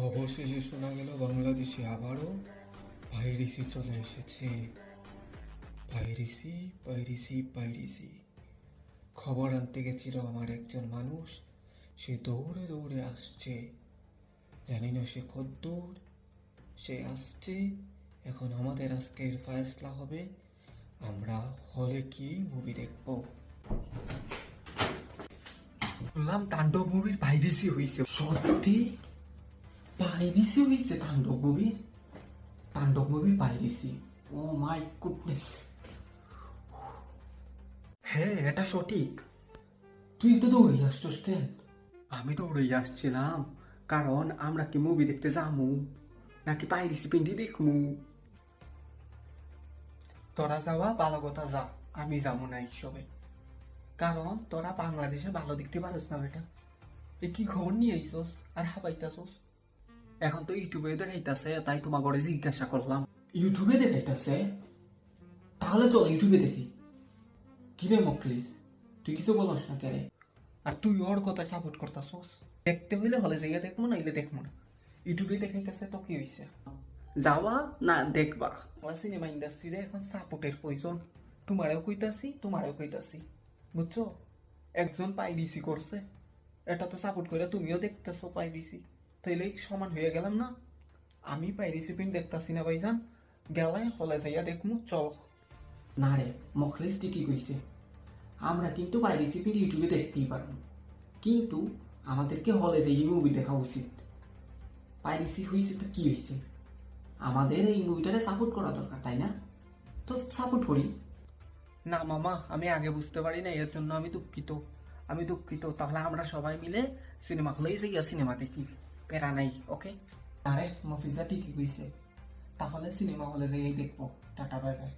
অবশেষে শোনা গেল বাংলাদেশে আবারও ভাইরিসি চলে এসেছে। ভাইরিসি পাইরিসি পাইরিসি। খবর আনতে গেছিল আমার একজন মানুষ। সে দৌড়ে দৌড়ে আসছে। জানি না সে কদ্দূর সে আসছে। এখন আমাদের আজকের ফায়সলা হবে। আমরা হলে কি মুভি দেখব? শুনলাম তাণ্ডব মুভির পাইরিসি হয়েছে সত্যি? পাইরিসি হয়েছে তাণ্ডব মুভির তাণ্ডব মুভির পাইরিসি ও মাই গুডনেস হ্যাঁ এটা সঠিক। তুই তো দৌড়ে আসছিস কেন? আমি দৌড়ে আসছিলাম কারণ আমরা কি মুভি দেখতে যামু নাকি পাইরিসি পিন্ডি দেখমু? তোরা যাওয়া ভালো কথা যা আমি যাব না এইসবে। কারণ তোরা বাংলাদেশে ভালো দেখতে পারিস না বেটা। এ কি খবর নিয়ে আইসস আর হাবাইতাছস এখন তো ইউটিউবে দেখাইতাছে তাই তোমার ঘরে জিজ্ঞাসা করলাম। ইউটিউবে দেখাইতেছে? তাহলে চল ইউটিউবে দেখি। কিরে মকলিস, তুই কিছু বলস না কেরে? আর তুই ওর কথা সাপোর্ট করতাছস। দেখতে হইলে হলে যাইয়া দেখব না ইলে দেখব না। ইউটিউবে দেখাইতেছে তো কি হইছে? যাওয়া না দেখবা? সিনেমা ইন্ডাস্ট্রিরে এখন সাপোর্টের প্রয়োজন। তোমারেও কইতাছি তোমারেও কইতাছি। বুঝছ? একজন পাইরিসি করছে। এটা তো সাপোর্ট করে তুমিও দেখতেছো পাইরিসি তাইলে সমান হয়ে গেলাম না। আমি পাই পিন দেখতাছি না ভাইজান। গেলে হলে যাইয়া দেখমু চল। না রে মখলিস ঠিকই কইছে। আমরা কিন্তু পাইরিসি পিন ইউটিউবে দেখতেই পারব। কিন্তু আমাদেরকে হলে যাইয়ে মুভি দেখা উচিত। পাইরিসি হয়েছে তো কী হয়েছে আমাদের এই মুভিটারে সাপোর্ট করা দরকার তাই না? তো সাপোর্ট করি। না মামা আমি আগে বুঝতে পারি না এর জন্য আমি দুঃখিত। আমি দুঃখিত তাহলে আমরা সবাই মিলে সিনেমা হলেই যাইয়া সিনেমা দেখি। প্যারা নাই ওকে আরে মফিজা ঠিকই কইছে তাহলে সিনেমা হলে যাই দেখব। Tata bye bye